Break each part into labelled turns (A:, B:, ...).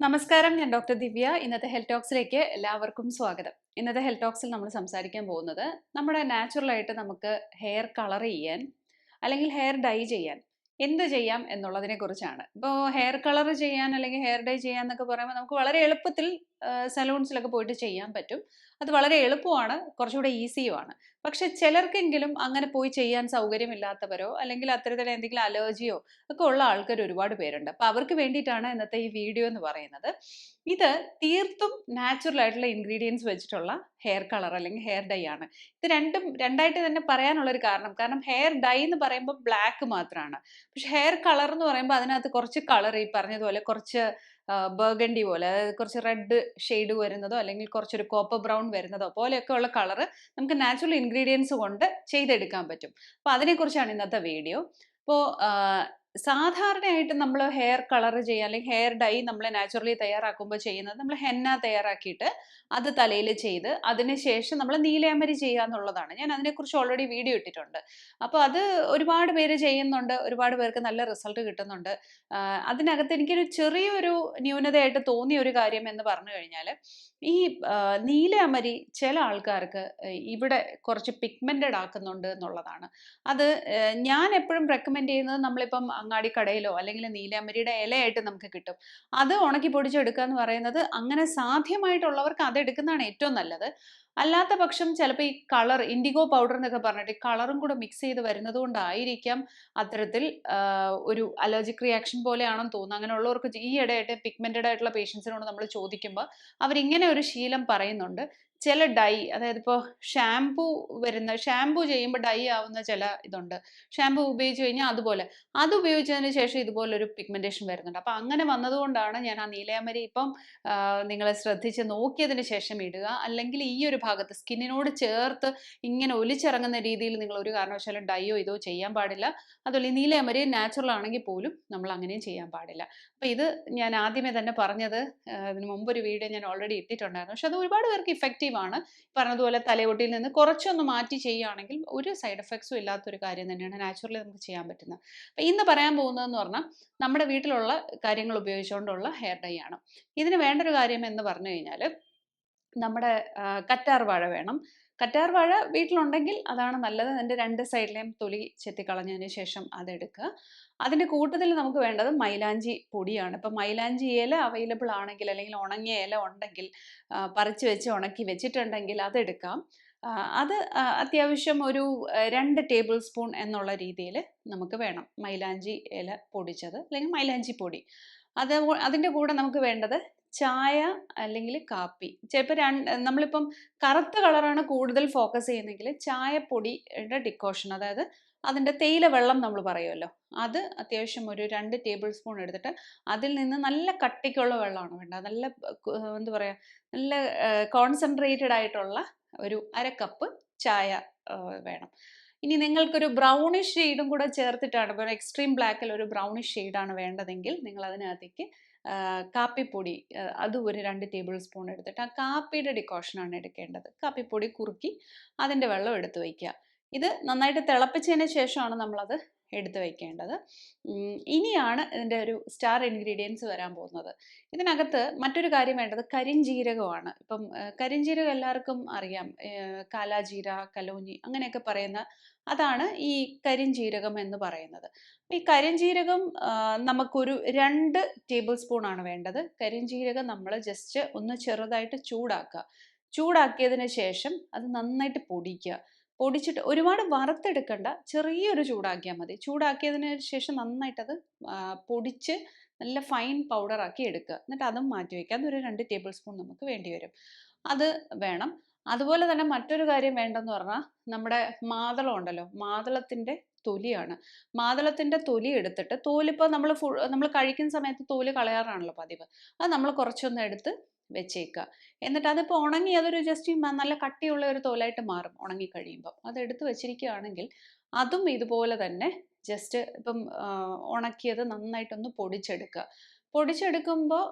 A: നമസ്കാരം ഞാൻ ഡോക്ടർ ദിവ്യ. ഇന്നത്തെ ഹെൽത്ത് ടോക്സിലേക്ക് എല്ലാവർക്കും സ്വാഗതം. ഇന്നത്തെ ഹെൽത്ത് ടോക്സിൽ നമ്മൾ സംസാരിക്കാൻ പോകുന്നത് നമ്മുടെ നാച്ചുറലായിട്ട് നമുക്ക് ഹെയർ കളർ ചെയ്യാൻ അല്ലെങ്കിൽ ഹെയർ ഡൈ ചെയ്യാൻ എന്ത് ചെയ്യാം എന്നുള്ളതിനെ കുറിച്ചാണ്. ഇപ്പോൾ ഹെയർ കളർ ചെയ്യാൻ അല്ലെങ്കിൽ ഹെയർ ഡൈ ചെയ്യാൻ എന്നൊക്കെ പറയുമ്പോൾ നമുക്ക് വളരെ എളുപ്പത്തിൽ സലൂൺസിലൊക്കെ പോയിട്ട് ചെയ്യാൻ പറ്റും. അത് വളരെ എളുപ്പമാണ് കുറച്ചുകൂടെ ഈസിയുമാണ്. പക്ഷെ ചിലർക്കെങ്കിലും അങ്ങനെ പോയി ചെയ്യാൻ സൗകര്യമില്ലാത്തവരോ അല്ലെങ്കിൽ അത്തരത്തിൽ എന്തെങ്കിലും അലർജിയോ ഒക്കെ ഉള്ള ആൾക്കാർ ഒരുപാട് പേരുണ്ട്. അപ്പോൾ അവർക്ക് വേണ്ടിയിട്ടാണ് ഇന്നത്തെ ഈ വീഡിയോ എന്ന് പറയുന്നത്. ഇത് തീർത്തും നാച്ചുറൽ ആയിട്ടുള്ള ഇൻഗ്രീഡിയൻസ് വെച്ചിട്ടുള്ള ഹെയർ കളർ അല്ലെങ്കിൽ ഹെയർ ഡൈ ആണ്. ഇത് രണ്ടും രണ്ടായിട്ട് തന്നെ പറയാനുള്ളൊരു കാരണം കാരണം ഹെയർ ഡൈ എന്ന് പറയുമ്പോൾ ബ്ലാക്ക് മാത്രമാണ് പക്ഷെ ഹെയർ കളർ എന്ന് പറയുമ്പോൾ അതിനകത്ത് കുറച്ച് കളർ ഈ പറഞ്ഞതുപോലെ കുറച്ച് ബർഗണ്ടി പോലെ അതായത് കുറച്ച് റെഡ് ഷെയ്ഡ് വരുന്നതോ അല്ലെങ്കിൽ കുറച്ചൊരു കോപ്പർ ബ്രൗൺ വരുന്നതോ പോലെയൊക്കെ ഉള്ള കളർ നമുക്ക് നാച്ചുറൽ ഇൻഗ്രീഡിയൻസ് കൊണ്ട് ചെയ്തെടുക്കാൻ പറ്റും. അപ്പോൾ അതിനെക്കുറിച്ചാണ് ഇന്നത്തെ വീഡിയോ അപ്പോൾ സാധാരണയായിട്ട് നമ്മൾ ഹെയർ കളർ ചെയ്യുക അല്ലെങ്കിൽ ഹെയർ ഡൈ നമ്മൾ നാച്ചുറലി തയ്യാറാക്കുമ്പോൾ ചെയ്യുന്നത് നമ്മൾ ഹെന്ന തയ്യാറാക്കിയിട്ട് അത് തലയിൽ ചെയ്ത് അതിനുശേഷം നമ്മൾ നീലയമരി ചെയ്യുക എന്നുള്ളതാണ്. ഞാൻ അതിനെക്കുറിച്ച് ഓൾറെഡി വീഡിയോ ഇട്ടിട്ടുണ്ട്. അപ്പോൾ അത് ഒരുപാട് പേര് ചെയ്യുന്നുണ്ട് ഒരുപാട് പേർക്ക് നല്ല റിസൾട്ട് കിട്ടുന്നുണ്ട്. അതിനകത്ത് എനിക്കൊരു ചെറിയൊരു ന്യൂനതയായിട്ട് തോന്നിയ ഒരു കാര്യം എന്ന് പറഞ്ഞു കഴിഞ്ഞാൽ ഈ നീലയമരി ചില ആൾക്കാർക്ക് ഇവിടെ കുറച്ച് പിഗ്മെന്റഡ് ആക്കുന്നുണ്ട് എന്നുള്ളതാണ്. അത് ഞാൻ എപ്പോഴും റെക്കമെൻഡ് ചെയ്യുന്നത് നമ്മളിപ്പം അങ്ങാടി കടയിലോ അല്ലെങ്കിൽ നീലാമ്പരിയുടെ ഇലയായിട്ട് നമുക്ക് കിട്ടും. അത് ഉണക്കി പൊടിച്ചെടുക്കുക എന്ന് പറയുന്നത് അങ്ങനെ സാധ്യമായിട്ടുള്ളവർക്ക് അത് എടുക്കുന്നതാണ് ഏറ്റവും നല്ലത്. അല്ലാത്ത പക്ഷം ചിലപ്പോൾ ഈ കളർ ഇൻഡിഗോ പൗഡർ എന്നൊക്കെ പറഞ്ഞിട്ട് കളറും കൂടെ മിക്സ് ചെയ്ത് വരുന്നത് കൊണ്ടായിരിക്കാം അത്തരത്തിൽ ഒരു അലർജിക് റിയാക്ഷൻ പോലെയാണെന്ന് തോന്നുന്നു. അങ്ങനെയുള്ളവർക്ക് ഈ ഇടയായിട്ട് പിഗ്മെന്റഡ് ആയിട്ടുള്ള പേഷ്യൻസിനോട് നമ്മൾ ചോദിക്കുമ്പോൾ അവരിങ്ങനെ ഒരു ശീലം പറയുന്നുണ്ട്. ചില ഡൈ അതായത് ഇപ്പോൾ ഷാംപൂ വരുന്ന ഷാംപൂ ചെയ്യുമ്പോൾ ഡൈ ആവുന്ന ചില ഇതുണ്ട്. ഷാംപൂ ഉപയോഗിച്ച് കഴിഞ്ഞാൽ അതുപോലെ. അത് ഉപയോഗിച്ചതിന് ശേഷം ഇതുപോലൊരു പിഗ്മെന്റേഷൻ വരുന്നുണ്ട്. അപ്പോൾ അങ്ങനെ വന്നതുകൊണ്ടാണ് ഞാൻ ആ നീലയമരി ഇപ്പം നിങ്ങളെ ശ്രദ്ധിച്ച് നോക്കിയതിന് ശേഷം ഇടുക. അല്ലെങ്കിൽ ഈ ഒരു ഭാഗത്ത് സ്കിന്നിനോട് ചേർത്ത് ഇങ്ങനെ ഒലിച്ചിറങ്ങുന്ന രീതിയിൽ നിങ്ങൾ ഒരു കാരണവശാലും ഡൈയോ ഇതോ ചെയ്യാൻ പാടില്ല. അതുപോലെ ഈ നീലയമരി നാച്ചുറൽ ആണെങ്കിൽ പോലും നമ്മൾ അങ്ങനെയും ചെയ്യാൻ പാടില്ല. അപ്പോൾ ഇത് ഞാൻ ആദ്യമേ തന്നെ പറഞ്ഞത് ഇതിന് ഒരു വീഡിയോ ഞാൻ ഓൾറെഡി ഇട്ടിട്ടുണ്ടായിരുന്നു. പക്ഷെ അത് ഒരുപാട് പേർക്ക് ഇഫക്റ്റീവ് ആണ് പറഞ്ഞതുപോലെ തലയോട്ടിയിൽ നിന്ന് കുറച്ചൊന്ന് മാറ്റി ചെയ്യുകയാണെങ്കിൽ ഒരു സൈഡ് എഫക്ട്സും ഇല്ലാത്തൊരു കാര്യം തന്നെയാണ് നാച്ചുറലി നമുക്ക് ചെയ്യാൻ പറ്റുന്നത്. അപ്പം ഇന്ന് പറയാൻ പോകുന്നതെന്ന് പറഞ്ഞാൽ നമ്മുടെ വീട്ടിലുള്ള കാര്യങ്ങൾ ഉപയോഗിച്ചുകൊണ്ടുള്ള ഹെയർ ഡൈ ആണ്. ഇതിന് വേണ്ട ഒരു കാര്യം എന്ന് പറഞ്ഞു കഴിഞ്ഞാൽ നമ്മുടെ കറ്റാർ വാഴ വേണം. കറ്റാർ വാഴ വീട്ടിലുണ്ടെങ്കിൽ അതാണ് നല്ലത്. അതിന്റെ രണ്ട് സൈഡിലെയും തൊലി ചെത്തിക്കളഞ്ഞതിന് ശേഷം അതെടുക്കുക. അതിന്റെ കൂട്ടത്തിൽ നമുക്ക് വേണ്ടത് മൈലാഞ്ചി പൊടിയാണ്. ഇപ്പം മൈലാഞ്ചി ഇല അവൈലബിൾ ആണെങ്കിൽ അല്ലെങ്കിൽ ഉണങ്ങിയ ഇല ഉണ്ടെങ്കിൽ പറിച്ച് വെച്ച് ഉണക്കി വെച്ചിട്ടുണ്ടെങ്കിൽ അതെടുക്കാം. അത് അത്യാവശ്യം ഒരു രണ്ട് ടേബിൾ സ്പൂൺ എന്നുള്ള രീതിയിൽ നമുക്ക് വേണം. മൈലാഞ്ചി ഇല പൊടിച്ചത് അല്ലെങ്കിൽ മൈലാഞ്ചി പൊടി. അത് അതിന്റെ കൂടെ നമുക്ക് വേണ്ടത് ചായ അല്ലെങ്കിൽ കാപ്പി. ചിലപ്പോൾ രണ്ട് നമ്മളിപ്പം കറുത്ത കളറാണ് കൂടുതൽ ഫോക്കസ് ചെയ്യുന്നതെങ്കിൽ ചായപ്പൊടിയുടെ ഡിക്കോഷൻ അതായത് അതിന്റെ തേയില വെള്ളം നമ്മൾ പറയുമല്ലോ അത് അത്യാവശ്യം ഒരു രണ്ട് ടേബിൾ സ്പൂൺ എടുത്തിട്ട് അതിൽ നിന്ന് നല്ല കട്ടിക്കുള്ള വെള്ളമാണ് വേണ്ടത്. നല്ല എന്താ പറയുക നല്ല കോൺസെൻട്രേറ്റഡ് ആയിട്ടുള്ള ഒരു അര കപ്പ് ചായ വേണം. ഇനി നിങ്ങൾക്കൊരു ബ്രൗണിഷ് ഷെയ്ഡും കൂടെ ചേർത്തിട്ടാണ് ഇപ്പോൾ എക്സ്ട്രീം ബ്ലാക്കിൽ ഒരു ബ്രൗണിഷ് ഷെയ്ഡാണ് വേണ്ടതെങ്കിൽ നിങ്ങൾ അതിനകത്തേക്ക് കാപ്പിപ്പൊടി അത് ഒരു രണ്ട് ടേബിൾ സ്പൂൺ എടുത്തിട്ട് ആ കാപ്പിയുടെ ഡിക്കോഷനാണ് എടുക്കേണ്ടത്. കാപ്പിപ്പൊടി കുറുക്കി അതിന്റെ വെള്ളം എടുത്ത് വയ്ക്കുക. ഇത് നന്നായിട്ട് തിളപ്പിച്ചതിന് ശേഷമാണ് നമ്മളത് എടുത്തു വയ്ക്കേണ്ടത്. ഇനിയാണ് ഇതിന്റെ ഒരു സ്റ്റാർ ഇൻഗ്രീഡിയൻസ് വരാൻ പോകുന്നത്. ഇതിനകത്ത് മറ്റൊരു കാര്യം വേണ്ടത് കരിഞ്ജീരകമാണ് ഇപ്പം കരിഞ്ജീരകം എല്ലാവർക്കും അറിയാം. കാലാജീര കലോഞ്ഞി അങ്ങനെയൊക്കെ പറയുന്ന അതാണ് ഈ കരിഞ്ജീരകം എന്ന് പറയുന്നത്. ഈ കരിഞ്ജീരകം നമുക്കൊരു രണ്ട് ടേബിൾ സ്പൂൺ ആണ് വേണ്ടത്. കരിഞ്ജീരകം നമ്മൾ ജസ്റ്റ് ഒന്ന് ചെറുതായിട്ട് ചൂടാക്കുക. ചൂടാക്കിയതിന് ശേഷം അത് നന്നായിട്ട് പൊടിക്കുക. പൊടിച്ചിട്ട് ഒരുപാട് വറുത്തെടുക്കണ്ട. ചെറിയൊരു ചൂടാക്കിയാൽ മതി. ചൂടാക്കിയതിന് ശേഷം നന്നായിട്ടത് പൊടിച്ച് നല്ല ഫൈൻ പൗഡറാക്കി എടുക്കുക. എന്നിട്ട് അതും മാറ്റി വയ്ക്കുക. അതൊരു രണ്ട് ടേബിൾ സ്പൂൺ നമുക്ക് വേണ്ടി വരും. അത് വേണം. അതുപോലെ തന്നെ മറ്റൊരു കാര്യം വേണ്ടെന്ന് പറഞ്ഞാൽ നമ്മുടെ മാതളം ഉണ്ടല്ലോ മാതളത്തിന്റെ തൊലിയാണ്. മാതളത്തിന്റെ തൊലി എടുത്തിട്ട് തോലിപ്പോൾ നമ്മൾ ഫു നമ്മൾ കഴിക്കുന്ന സമയത്ത് തോൽ കളയാറാണല്ലോ പതിവ്. അത് നമ്മൾ കുറച്ചൊന്ന് എടുത്ത് വെച്ചേക്കുക എന്നിട്ട് അതിപ്പോൾ ഉണങ്ങി അതൊരു ജസ്റ്റ് നല്ല കട്ടിയുള്ള ഒരു തോലായിട്ട് മാറും ഉണങ്ങി കഴിയുമ്പോൾ അത് എടുത്ത് വെച്ചിരിക്കുകയാണെങ്കിൽ അതും ഇതുപോലെ തന്നെ ജസ്റ്റ് ഇപ്പം ഉണക്കിയത് നന്നായിട്ടൊന്ന് പൊടിച്ചെടുക്കുക പൊടിച്ചെടുക്കുമ്പോൾ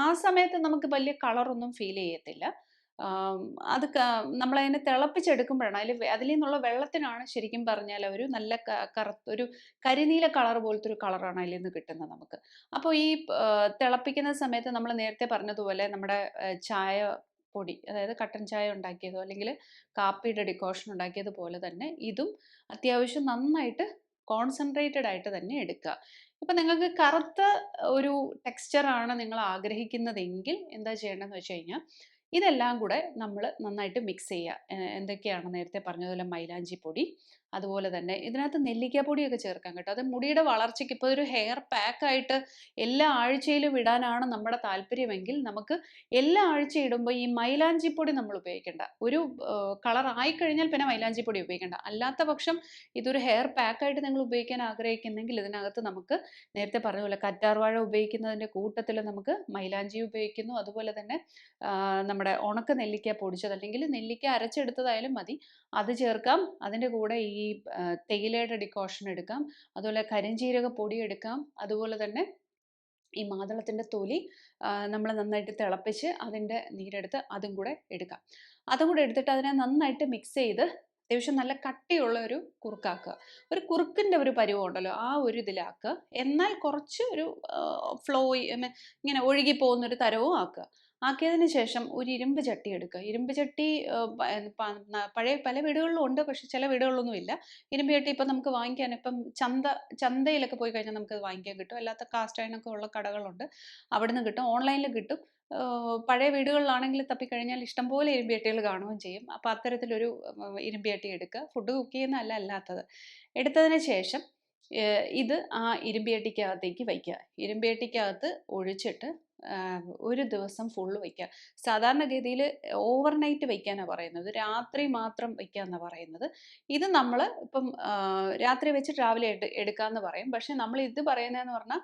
A: ആ സമയത്ത് നമുക്ക് വലിയ കളറൊന്നും ഫീൽ ചെയ്യത്തില്ല. അത് നമ്മളതിനെ തിളപ്പിച്ചെടുക്കുമ്പോഴാണ് അതിൽ അതിൽ നിന്നുള്ള വെള്ളത്തിനാണ് ശരിക്കും പറഞ്ഞാൽ ഒരു നല്ല കറുത്ത ഒരു കരിനീല കളർ പോലത്തെ ഒരു കളറാണ് അതിൽ നിന്ന് കിട്ടുന്നത് നമുക്ക്. അപ്പോൾ ഈ തിളപ്പിക്കുന്ന സമയത്ത് നമ്മൾ നേരത്തെ പറഞ്ഞതുപോലെ നമ്മുടെ ചായ പൊടി അതായത് കട്ടൻ ചായ ഉണ്ടാക്കിയതോ അല്ലെങ്കിൽ കാപ്പിയുടെ ഡിക്കോഷൻ ഉണ്ടാക്കിയതുപോലെ തന്നെ ഇതും അത്യാവശ്യം നന്നായിട്ട് കോൺസെൻട്രേറ്റഡ് ആയിട്ട് തന്നെ എടുക്കുക ഇപ്പം നിങ്ങൾക്ക് കറുത്ത ഒരു ടെക്സ്ചറാണ് നിങ്ങൾ ആഗ്രഹിക്കുന്നതെങ്കിൽ എന്താ ചെയ്യേണ്ടതെന്ന് വെച്ച് കഴിഞ്ഞാൽ ഇതെല്ലാം കൂടെ നമ്മൾ നന്നായിട്ട് മിക്സ് ചെയ്യുക എന്തൊക്കെയാണ് നേരത്തെ പറഞ്ഞതുപോലെ മൈലാഞ്ചി പൊടി അതുപോലെ തന്നെ. ഇതിനകത്ത് നെല്ലിക്കാപ്പൊടിയൊക്കെ ചേർക്കാം കേട്ടോ. അത് മുടിയുടെ വളർച്ചയ്ക്ക് ഇപ്പോൾ ഒരു ഹെയർ പാക്ക് ആയിട്ട് എല്ലാ ആഴ്ചയിലും ഇടാനാണ് നമ്മുടെ താല്പര്യമെങ്കിൽ നമുക്ക് എല്ലാ ആഴ്ച ഇടുമ്പോൾ ഈ മൈലാഞ്ചിപ്പൊടി നമ്മൾ ഉപയോഗിക്കേണ്ട. ഒരു കളർ ആയിക്കഴിഞ്ഞാൽ പിന്നെ മൈലാഞ്ചിപ്പൊടി ഉപയോഗിക്കേണ്ട. അല്ലാത്ത പക്ഷം ഇതൊരു ഹെയർ പാക്കായിട്ട് നിങ്ങൾ ഉപയോഗിക്കാൻ ആഗ്രഹിക്കുന്നെങ്കിൽ ഇതിനകത്ത് നമുക്ക് നേരത്തെ പറഞ്ഞ പോലെ കറ്റാർവാഴ ഉപയോഗിക്കുന്നതിന്റെ കൂട്ടത്തിൽ നമുക്ക് മൈലാഞ്ചി ഉപയോഗിക്കുന്നു. അതുപോലെ തന്നെ നമ്മുടെ ഉണക്ക നെല്ലിക്ക പൊടിച്ചത്. അല്ലെങ്കിൽ നെല്ലിക്ക അരച്ചെടുത്തതായാലും മതി. അത് ചേർക്കാം. അതിന്റെ കൂടെ ഈ ആ, തേയിലയുടെ ഡിക്കോഷൻ എടുക്കാം. അതുപോലെ കരിഞ്ജീരക പൊടി എടുക്കാം. അതുപോലെ തന്നെ ഈ മാതളത്തിന്റെ തൊലി നമ്മൾ നന്നായിട്ട് തിളപ്പിച്ച് അതിന്റെ നീരെടുത്ത് അതും കൂടെ എടുക്കാം. അതും കൂടെ എടുത്തിട്ട് അതിനെ നന്നായിട്ട് മിക്സ് ചെയ്ത് അത്യാവശ്യം നല്ല കട്ടിയുള്ള ഒരു കുറുക്കാക്കുക. ഒരു കുറുക്കിന്റെ ഒരു പരുവം ഉണ്ടല്ലോ ആ ഒരു ഇതിലാക്കുക. എന്നാൽ കുറച്ച് ഒരു ഫ്ലോ ഇങ്ങനെ ഒഴുകി പോകുന്ന ഒരു തരവും ആക്കുക. ആക്കിയതിന് ശേഷം ഒരു ഇരുമ്പ് ചട്ടി എടുക്കുക. ഇരുമ്പ് ചട്ടി പഴയ പല വീടുകളിലും ഉണ്ട് പക്ഷെ ചില വീടുകളിലൊന്നും ഇല്ല. ഇരുമ്പ് ചട്ടി ഇപ്പം നമുക്ക് വാങ്ങിക്കാൻ ഇപ്പം ചന്ത ചന്തയിലൊക്കെ പോയി കഴിഞ്ഞാൽ നമുക്ക് വാങ്ങിക്കാൻ കിട്ടും. അല്ലാത്ത കാസ്റ്റ് അയണൊക്കെ ഉള്ള കടകളുണ്ട്. അവിടുന്ന് കിട്ടും. ഓൺലൈനിൽ കിട്ടും. പഴയ വീടുകളിലാണെങ്കിൽ തപ്പിക്കഴിഞ്ഞാൽ ഇഷ്ടംപോലെ ഇരുമ്പ് ചട്ടികൾ കാണുകയും ചെയ്യും. അപ്പോൾ അത്തരത്തിലൊരു ഇരുമ്പിയട്ടി എടുക്കുക. ഫുഡ് കുക്ക് ചെയ്യുന്നതല്ല അല്ലാത്തത്. എടുത്തതിന് ശേഷം ഇത് ആ ഇരുമ്പിയട്ടിക്കകത്തേക്ക് വയ്ക്കുക. ഇരുമ്പിയട്ടിക്കകത്ത് ഒഴിച്ചിട്ട് ഒരു ദിവസം ഫുള്ള് വയ്ക്കുക സാധാരണഗതിയിൽ ഓവർനൈറ്റ് വയ്ക്കാനാണ് പറയുന്നത്. രാത്രി മാത്രം വയ്ക്കുക എന്നാണ് പറയുന്നത്. ഇത് നമ്മൾ ഇപ്പം രാത്രി വെച്ചിട്ട് രാവിലെ എടു എടുക്കാമെന്ന് പറയും. പക്ഷെ നമ്മൾ ഇത് പറയുന്നതെന്ന് പറഞ്ഞാൽ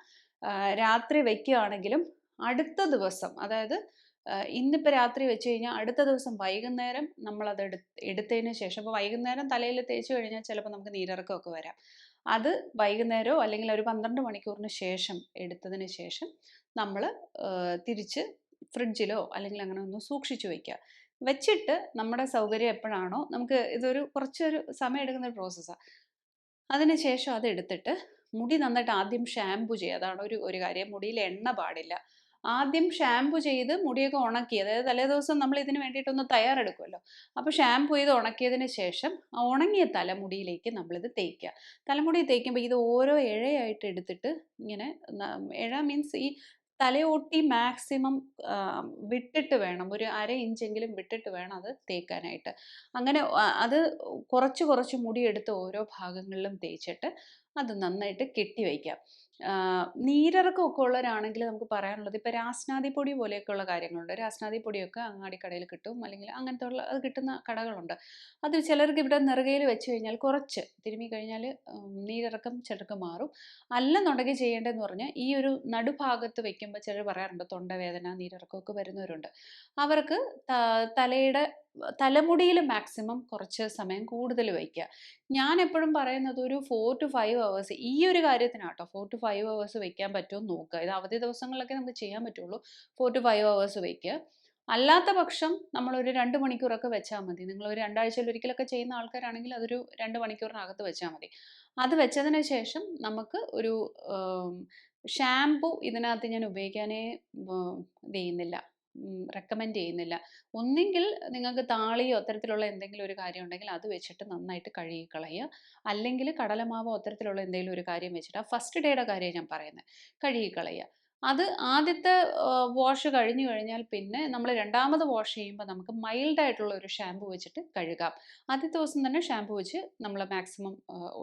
A: രാത്രി വയ്ക്കുകയാണെങ്കിലും അടുത്ത ദിവസം അതായത് ഇന്നിപ്പോൾ രാത്രി വെച്ച് കഴിഞ്ഞാൽ അടുത്ത ദിവസം വൈകുന്നേരം നമ്മളത് എടു എടുത്തതിന് ശേഷം. അപ്പോൾ വൈകുന്നേരം തലയിൽ തേച്ച് കഴിഞ്ഞാൽ ചിലപ്പോൾ നമുക്ക് നീരിറക്കമൊക്കെ വരാം. അത് വൈകുന്നേരമോ അല്ലെങ്കിൽ ഒരു പന്ത്രണ്ട് മണിക്കൂറിന് ശേഷം എടുത്തതിന് ശേഷം നമ്മൾ തിരിച്ച് ഫ്രിഡ്ജിലോ അല്ലെങ്കിൽ അങ്ങനെ ഒന്ന് സൂക്ഷിച്ചു വയ്ക്കുക വെച്ചിട്ട് നമ്മുടെ സൗകര്യം എപ്പോഴാണോ നമുക്ക് ഇതൊരു കുറച്ചൊരു സമയം എടുക്കുന്ന ഒരു പ്രോസസ്സാണ് അതിന് ശേഷം അത് എടുത്തിട്ട് മുടി നന്നായിട്ട് ആദ്യം ഷാമ്പു ചെയ്യുക. അതാണ് ഒരു ഒരു കാര്യം. മുടിയിൽ എണ്ണ പാടില്ല. ആദ്യം ഷാമ്പു ചെയ്ത് മുടിയൊക്കെ ഉണക്കി അതായത് തലേ ദിവസം നമ്മൾ ഇതിന് വേണ്ടിയിട്ടൊന്ന് തയ്യാറെടുക്കുമല്ലോ. അപ്പോൾ ഷാമ്പു ചെയ്ത് ഉണക്കിയതിന് ശേഷം ആ ഉണങ്ങിയ തലമുടിയിലേക്ക് നമ്മളിത് തേക്കുക തലമുടി തേക്കുമ്പോൾ ഇത് ഓരോ ഇഴയായിട്ട് എടുത്തിട്ട് ഇങ്ങനെ ഇഴ മീൻസ് ഈ തലയോട്ടി മാക്സിമം വിട്ടിട്ട് വേണം. ഒരു അര ഇഞ്ചെങ്കിലും വിട്ടിട്ട് വേണം അത് തേക്കാനായിട്ട് അങ്ങനെ അത് കുറച്ച് കുറച്ച് മുടിയെടുത്ത് ഓരോ ഭാഗങ്ങളിലും തേച്ചിട്ട് അത് നന്നായിട്ട് കെട്ടി വയ്ക്കാം നീരിറക്കമൊക്കെ ഉള്ളവരാണെങ്കിൽ നമുക്ക് പറയാനുള്ളത് ഇപ്പോൾ രാസ്നാദി പൊടി പോലെയൊക്കെയുള്ള കാര്യങ്ങളുണ്ട്. രാസ്നാദി പൊടിയൊക്കെ അങ്ങാടിക്കടയിൽ കിട്ടും. അല്ലെങ്കിൽ അങ്ങനത്തെ ഉള്ള അത് കിട്ടുന്ന കടകളുണ്ട്. അത് ചിലർക്ക് ഇവിടെ നെറുകയിൽ വെച്ച് കഴിഞ്ഞാൽ കുറച്ച് തിരുമ്മി കഴിഞ്ഞാൽ നീരിറക്കം ചിലർക്ക് മാറും. അല്ലെന്നുണ്ടെങ്കിൽ ചെയ്യേണ്ടതെന്ന് പറഞ്ഞാൽ ഈ ഒരു നടുഭാഗത്ത് വെക്കുമ്പോൾ ചിലർ പറയാറുണ്ട് തൊണ്ടവേദന നീരിറക്കമൊക്കെ വരുന്നവരുണ്ട്. അവർക്ക് തലയുടെ തലമുടിയിൽ മാക്സിമം കുറച്ച് സമയം കൂടുതൽ വയ്ക്കുക. ഞാൻ എപ്പോഴും പറയുന്നത് ഒരു ഫോർ ടു ഫൈവ് അവേഴ്സ് ഈ ഒരു കാര്യത്തിനാട്ടോ ഫോർ ടു ഫൈവ് അവേഴ്സ് വയ്ക്കാൻ പറ്റുമോ നോക്കുക. ഇത് അവധി ദിവസങ്ങളിലൊക്കെ നമുക്ക് ചെയ്യാൻ പറ്റുള്ളൂ. ഫോർ ടു ഫൈവ് അവേഴ്സ് വയ്ക്കുക. അല്ലാത്ത പക്ഷം നമ്മളൊരു രണ്ട് മണിക്കൂറൊക്കെ വെച്ചാൽ മതി. നിങ്ങൾ ഒരു രണ്ടാഴ്ചയിൽ ഒരിക്കലൊക്കെ ചെയ്യുന്ന ആൾക്കാരാണെങ്കിൽ അതൊരു രണ്ട് മണിക്കൂറിനകത്ത് വെച്ചാൽ മതി. അത് വെച്ചതിന് ശേഷം നമുക്ക് ഒരു ഷാംപൂ ഇതിനകത്ത് ഞാൻ ഉപയോഗിക്കാനേ ചെയ്യുന്നില്ല. റെക്കമെൻഡ് ചെയ്യുന്നില്ല. ഒന്നെങ്കിൽ നിങ്ങൾക്ക് താളിയോ അത്തരത്തിലുള്ള എന്തെങ്കിലും ഒരു കാര്യം ഉണ്ടെങ്കിൽ അത് വെച്ചിട്ട് നന്നായിട്ട് കഴുകി കളയുക അല്ലെങ്കിൽ കടലമാവോ അത്തരത്തിലുള്ള എന്തെങ്കിലും ഒരു കാര്യം വെച്ചിട്ട് ആ ഫസ്റ്റ് ഡേയുടെ കാര്യം ഞാൻ പറയുന്നത് കഴുകി കളയുക അത് ആദ്യത്തെ വാഷ് കഴിഞ്ഞു കഴിഞ്ഞാൽ പിന്നെ നമ്മൾ രണ്ടാമത് വാഷ് ചെയ്യുമ്പോൾ നമുക്ക് മൈൽഡ് ആയിട്ടുള്ള ഒരു ഷാമ്പു വെച്ചിട്ട് കഴുകാം. ആദ്യത്തെ ദിവസം തന്നെ ഷാമ്പു വെച്ച് നമ്മൾ മാക്സിമം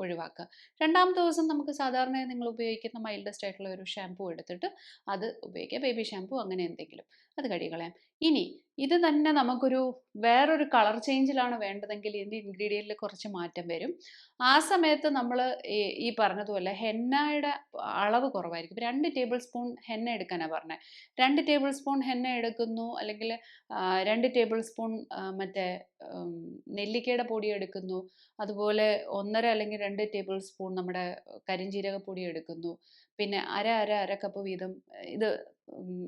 A: ഒഴിവാക്കുക. രണ്ടാമത്തെ ദിവസം നമുക്ക് സാധാരണ നിങ്ങൾ ഉപയോഗിക്കുന്ന മൈൽഡസ്റ്റ് ആയിട്ടുള്ള ഒരു ഷാമ്പു എടുത്തിട്ട് അത് ഉപയോഗിക്കുക. ബേബി ഷാമ്പു അങ്ങനെ എന്തെങ്കിലും. അത് കഴുകി കളയാം ഇനി ഇത് തന്നെ നമുക്കൊരു വേറൊരു കളർ ചേഞ്ചിലാണ് വേണ്ടതെങ്കിൽ ഇതിന്റെ ഇൻഗ്രീഡിയന്റിൽ കുറച്ച് മാറ്റം വരും. ആ സമയത്ത് നമ്മൾ ഈ പറഞ്ഞതുപോലെ ഹെന്നയുടെ അളവ് കുറവായിരിക്കും. രണ്ട് ടേബിൾ സ്പൂൺ ഹെന്ന എടുക്കാനാണ് പറഞ്ഞത്. രണ്ട് ടേബിൾ സ്പൂൺ ഹെന്ന എടുക്കുന്നു അല്ലെങ്കിൽ രണ്ട് ടേബിൾ സ്പൂൺ മറ്റേ നെല്ലിക്കയുടെ പൊടി എടുക്കുന്നു. അതുപോലെ ഒന്നര അല്ലെങ്കിൽ രണ്ട് ടേബിൾ സ്പൂൺ നമ്മുടെ കരിഞ്ജീരക പൊടി എടുക്കുന്നു. പിന്നെ അര അര അര കപ്പ് വീതം ഇത്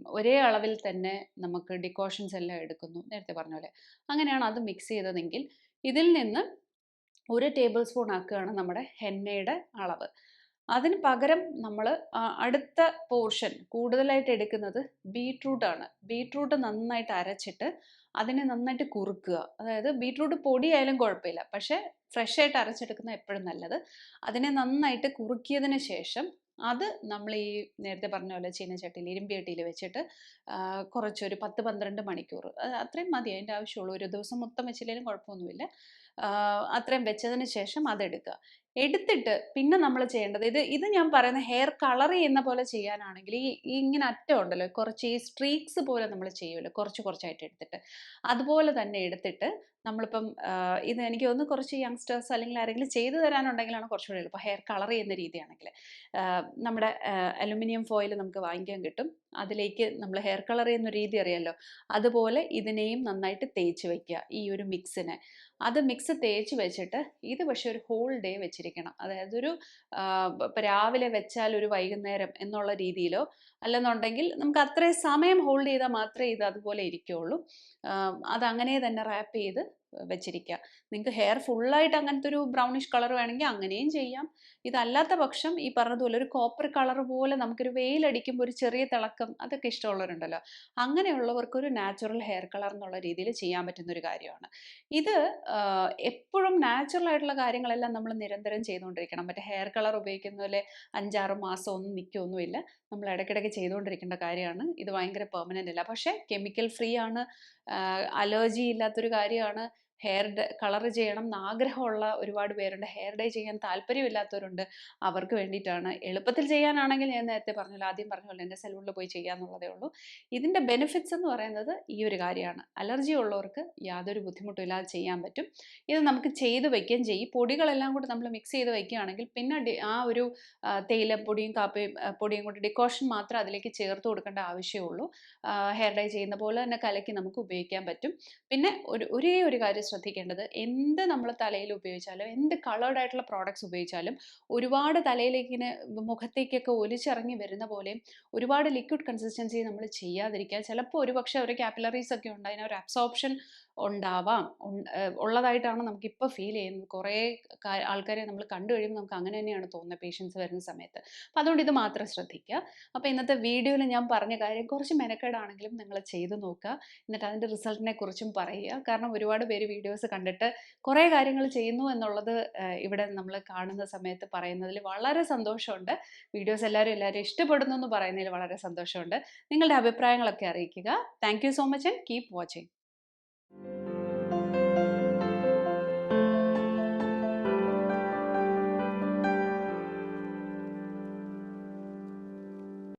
A: ഒരേ അളവിൽ തന്നെ നമുക്ക് ഡിക്കോഷൻസ് എല്ലാം എടുക്കുന്നു. നേരത്തെ പറഞ്ഞ പോലെ. അങ്ങനെയാണ് അത് മിക്സ് ചെയ്തതെങ്കിൽ ഇതിൽ നിന്ന് ഒരു ടേബിൾ സ്പൂൺ ആക്കുകയാണ് നമ്മുടെ ഹെന്നയുടെ അളവ്. അതിന് പകരം നമ്മൾ അടുത്ത പോർഷൻ കൂടുതലായിട്ട് എടുക്കുന്നത് ബീട്രൂട്ടാണ് ബീട്രൂട്ട് നന്നായിട്ട് അരച്ചിട്ട് അതിനെ നന്നായിട്ട് കുറുക്കുക. അതായത് ബീട്രൂട്ട് പൊടിയായാലും കുഴപ്പമില്ല. പക്ഷേ ഫ്രഷ് ആയിട്ട് അരച്ചെടുക്കുന്ന എപ്പോഴും നല്ലത്. അതിനെ നന്നായിട്ട് കുറുക്കിയതിന് ശേഷം അത് നമ്മൾ ഈ നേരത്തെ പറഞ്ഞ പോലെ ചീനച്ചട്ടിയിൽ ഇരുമ്പിയട്ടിയിൽ വെച്ചിട്ട് കുറച്ചൊരു പത്ത് പന്ത്രണ്ട് മണിക്കൂർ. അത് അത്രയും മതി. അതിന്റെ ആവശ്യമുള്ളൂ. ഒരു ദിവസം മൊത്തം വെച്ചില്ലെങ്കിലും കുഴപ്പമൊന്നുമില്ല. അത്രയും വെച്ചതിന് ശേഷം അതെടുക്കുക. എടുത്തിട്ട് പിന്നെ നമ്മൾ ചെയ്യേണ്ടത്. ഇത് ഇത് ഞാൻ പറയുന്ന ഹെയർ കളർ ചെയ്യുന്ന പോലെ ചെയ്യാനാണെങ്കിൽ ഈ ഇങ്ങനെ അറ്റം ഉണ്ടല്ലോ കുറച്ച് ഈ സ്ട്രീക്സ് പോലെ നമ്മൾ ചെയ്യുമല്ലോ കുറച്ച് കുറച്ചായിട്ട് എടുത്തിട്ട്. അതുപോലെ തന്നെ എടുത്തിട്ട് നമ്മളിപ്പം ഇത് എനിക്ക് ഒന്ന് കുറച്ച് യങ്സ്റ്റേഴ്സ് അല്ലെങ്കിൽ ആരെങ്കിലും ചെയ്തു തരാനുണ്ടെങ്കിലാണ് കുറച്ചുകൂടി എളുപ്പം. ഹെയർ കളർ ചെയ്യുന്ന രീതിയാണെങ്കിൽ. നമ്മുടെ അലുമിനിയം ഫോയിൽ നമുക്ക് വാങ്ങിക്കാൻ കിട്ടും. അതിലേക്ക് നമ്മൾ ഹെയർ കളർ ചെയ്യുന്ന രീതി അറിയാമല്ലോ അതുപോലെ ഇതിനെയും നന്നായിട്ട് തേച്ച് വയ്ക്കുക ഈ ഒരു മിക്സിനെ അത് മിക്സ് തേച്ച് വെച്ചിട്ട് ഇത് പക്ഷേ ഒരു ഹോൾ ഡേ വെച്ചിരിക്കണം. അതായത് ഒരു രാവിലെ വെച്ചാൽ ഒരു വൈകുന്നേരം എന്നുള്ള രീതിയിലോ അല്ലെന്നുണ്ടെങ്കിൽ നമുക്ക് അത്രയും സമയം ഹോൾഡ് ചെയ്താൽ മാത്രമേ ഇത് അതുപോലെ ഇരിക്കുകയുള്ളൂ അതങ്ങനെ തന്നെ റാപ്പ് ചെയ്ത് വെച്ചിരിക്കുക നിങ്ങൾക്ക് ഹെയർ ഫുള്ളായിട്ട് അങ്ങനത്തെ ഒരു ബ്രൗണിഷ് കളർ വേണമെങ്കിൽ അങ്ങനെയും ചെയ്യാം. ഇതല്ലാത്ത പക്ഷം ഈ പറഞ്ഞതുപോലെ ഒരു കോപ്പർ കളർ പോലെ നമുക്കൊരു വെയിലടിക്കുമ്പോൾ ഒരു ചെറിയ തിളക്കം അതൊക്കെ ഇഷ്ടമുള്ളവരുണ്ടല്ലോ. അങ്ങനെയുള്ളവർക്ക് ഒരു നാച്ചുറൽ ഹെയർ കളർ എന്നുള്ള രീതിയിൽ ചെയ്യാൻ പറ്റുന്ന ഒരു കാര്യമാണ്. ഇത് എപ്പോഴും നാച്ചുറൽ ആയിട്ടുള്ള കാര്യങ്ങളെല്ലാം നമ്മൾ നിരന്തരം ചെയ്തുകൊണ്ടിരിക്കണം. മറ്റേ ഹെയർ കളർ ഉപയോഗിക്കുന്ന പോലെ അഞ്ചാറ് മാസം ഒന്നും നിൽക്കുകയൊന്നുമില്ല നമ്മൾ ഇടയ്ക്കിടയ്ക്ക് ചെയ്തുകൊണ്ടിരിക്കേണ്ട കാര്യമാണ്. ഇത് ഭയങ്കര പെർമനന്റ് അല്ല. പക്ഷേ കെമിക്കൽ ഫ്രീ ആണ്. അലർജി ഇല്ലാത്തൊരു കാര്യമാണ്. ഹെയർ കളർ ചെയ്യണം എന്ന് ആഗ്രഹമുള്ള ഒരുപാട് പേരുണ്ട്. ഹെയർ ഡൈ ചെയ്യാൻ താല്പര്യമില്ലാത്തവരുണ്ട്. അവർക്ക് വേണ്ടിയിട്ടാണ്. എളുപ്പത്തിൽ ചെയ്യാനാണെങ്കിൽ ഞാൻ നേരത്തെ പറഞ്ഞല്ലോ ആദ്യം പറഞ്ഞ പോലെ എന്റെ സലൂണിൽ പോയി ചെയ്യാന്നുള്ളതേ ഉള്ളൂ. ഇതിന്റെ ബെനിഫിറ്റ്സ് എന്ന് പറയുന്നത് ഈ ഒരു കാര്യമാണ്. അലർജി ഉള്ളവർക്ക് യാതൊരു ബുദ്ധിമുട്ടും ഇല്ലാതെ ചെയ്യാൻ പറ്റും. ഇത് നമുക്ക് ചെയ്ത് വയ്ക്കുകയും ചെയ്യും. പൊടികളെല്ലാം കൂടി നമ്മൾ മിക്സ് ചെയ്ത് വയ്ക്കുകയാണെങ്കിൽ പിന്നെ ആ ഒരു തേയിലപ്പൊടിയും കാപ്പിയും പൊടിയും കൂടി ഡിക്കോഷൻ മാത്രം അതിലേക്ക് ചേർത്ത് കൊടുക്കേണ്ട ആവശ്യമുള്ളൂ. ഹെയർ ഡൈ ചെയ്യുന്ന പോലെ തന്നെ കലക്കി നമുക്ക് ഉപയോഗിക്കാൻ പറ്റും. പിന്നെ ഒരു ഒരേ ഒരു കാര്യം ശ്രദ്ധിക്കേണ്ടത് എന്ത് നമ്മൾ തലയിൽ ഉപയോഗിച്ചാലും എന്ത് കളേർഡ് ആയിട്ടുള്ള പ്രോഡക്ട്സ് ഉപയോഗിച്ചാലും ഒരുപാട് തലയിലേക്ക് ഇങ്ങനെ മുഖത്തേക്കൊക്കെ ഒലിച്ചിറങ്ങി വരുന്ന പോലെയും ഒരുപാട് ലിക്വിഡ് കൺസിസ്റ്റൻസി നമ്മൾ ചെയ്യാതിരിക്കുക ചിലപ്പോൾ ഒരുപക്ഷെ ഒരു ക്യാപ്പിലറീസ് ഒക്കെ ഉണ്ട്. അതിനൊരു അബ്സോർപ്ഷൻ ഉണ്ടാവാം. ഉള്ളതായിട്ടാണ് നമുക്ക് നമുക്കിപ്പോൾ ഫീൽ ചെയ്യുന്നത്. കുറേ ആൾക്കാരെ നമ്മൾ കണ്ടു കഴിയുമ്പോൾ നമുക്ക് അങ്ങനെ തന്നെയാണ് തോന്നുന്നത് പേഷ്യൻസ് വരുന്ന സമയത്ത്. അപ്പോൾ അതുകൊണ്ട് ഇത് മാത്രം ശ്രദ്ധിക്കുക. അപ്പോൾ ഇന്നത്തെ വീഡിയോയിൽ ഞാൻ പറഞ്ഞ കാര്യം കുറച്ച് മെനക്കേടാണെങ്കിലും നിങ്ങൾ ചെയ്തു നോക്കുക. എന്നിട്ട് അതിന്റെ റിസൾട്ടിനെ കുറിച്ചും പറയുക. കാരണം ഒരുപാട് പേര് വീഡിയോസ് കണ്ടിട്ട് കുറേ കാര്യങ്ങൾ ചെയ്യുന്നു എന്നുള്ളത് ഇവിടെ നമ്മൾ കാണുന്ന സമയത്ത് പറയുന്നതിൽ വളരെ സന്തോഷമുണ്ട്. വീഡിയോസ് എല്ലാവരും എല്ലാവരും ഇഷ്ടപ്പെടുന്നു എന്ന് പറയുന്നതിൽ വളരെ സന്തോഷമുണ്ട്. നിങ്ങളുടെ അഭിപ്രായങ്ങളൊക്കെ അറിയിക്കുക. Thank so much and keep watching you